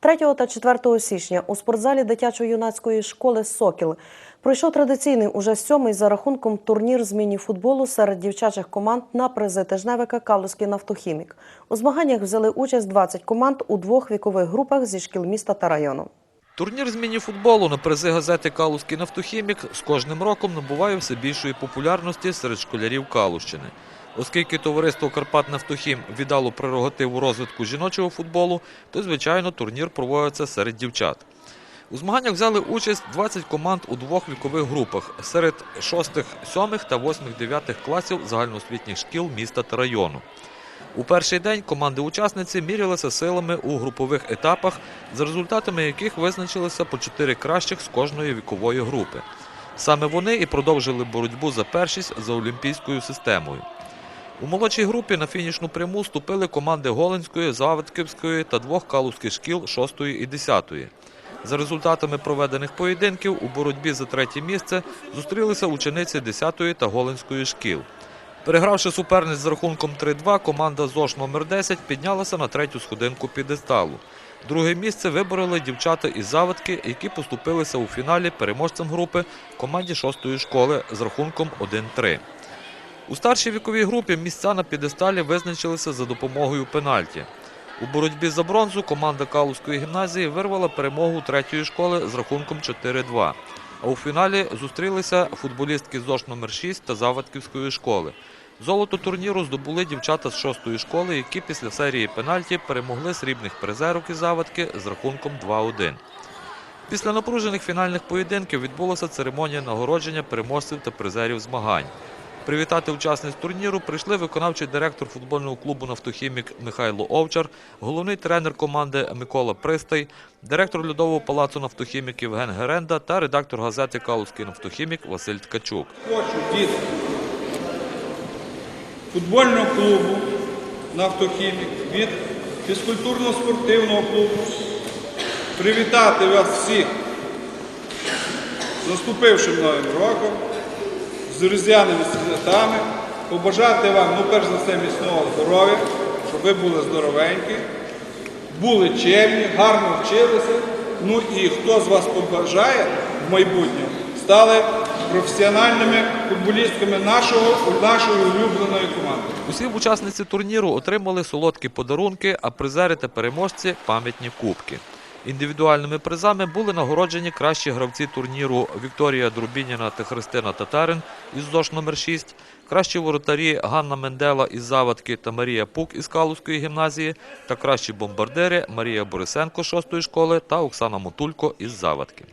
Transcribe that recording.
3 та 4 січня у спортзалі дитячо-юнацької школи Сокіл пройшов традиційний уже сьомий за рахунком турнір з міні-футболу серед дівчачих команд на призи тижневика Калузький нафтохімік. У змаганнях взяли участь 20 команд у двох вікових групах зі шкіл міста та району. Турнір з міні-футболу на призи газети «Калузький нафтохімік» з кожним роком набуває все більшої популярності серед школярів Калущини. Оскільки товариство «Карпат Нафтохім» віддало прерогативу розвитку жіночого футболу, то, звичайно, турнір проводиться серед дівчат. У змаганнях взяли участь 20 команд у двох вікових групах серед 6, 7 та 8, 9 класів загальноосвітніх шкіл міста та району. У перший день команди-учасниці мірялися силами у групових етапах, за результатами яких визначилися по чотири кращих з кожної вікової групи. Саме вони і продовжили боротьбу за першість за олімпійською системою. У молодшій групі на фінішну пряму ступили команди Голенської, Заводківської та двох калузьких шкіл 6 і 10. За результатами проведених поєдинків у боротьбі за третє місце зустрілися учениці 10 та Голенської шкіл. Перегравши суперниць з рахунком 3-2, команда ЗОШ номер 10 піднялася на третю сходинку підесталу. Друге місце вибороли дівчата із заводки, які поступилися у фіналі переможцям групи команді 6-ї школи з рахунком 1-3. У старшій віковій групі місця на підесталі визначилися за допомогою пенальті. У боротьбі за бронзу команда Калузької гімназії вирвала перемогу третьої школи з рахунком 4-2. А у фіналі зустрілися футболістки ЗОШ номер 6 та Завадківської школи. Золото турніру здобули дівчата з шостої школи, які після серії пенальті перемогли срібних призерок із Завадки з рахунком 2-1. Після напружених фінальних поєдинків відбулася церемонія нагородження переможців та призерів змагань. Привітати учасниць турніру прийшли виконавчий директор футбольного клубу «Нафтохімік» Михайло Овчар, головний тренер команди Микола Пристай, директор льодового палацу «Нафтохімік» Євген Геренда та редактор газети «Калузький нафтохімік» Василь Ткачук. Хочу від футбольного клубу «Нафтохімік», від фізкультурно-спортивного клубу привітати вас всіх з наступившим новим роком, з різдвяними святами, побажати вам, ну перш за все, міцного здоров'я, щоб ви були здоровенькі, були чемні, гарно вчилися. Ну і хто з вас побажає в майбутньому, стали професіональними футболістками нашого, нашої улюбленої команди. Усі учасниці турніру отримали солодкі подарунки, а призери та переможці пам'ятні кубки. Індивідуальними призами були нагороджені кращі гравці турніру Вікторія Друбініна та Христина Татарин із ЗОШ номер 6, кращі воротарі Ганна Мендела із Завадки та Марія Пук із Калузької гімназії та кращі бомбардири Марія Борисенко з 6 школи та Оксана Мотулько із Завадки.